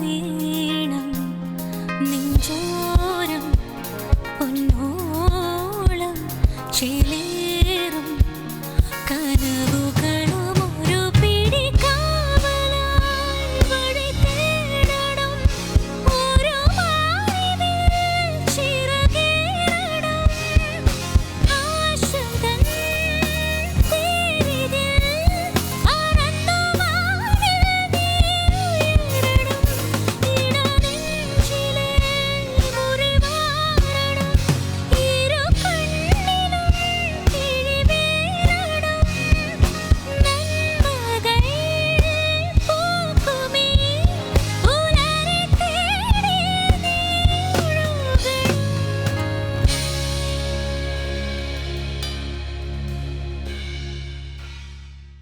വേണം നെഞ്ചോരം പൊന്നോളം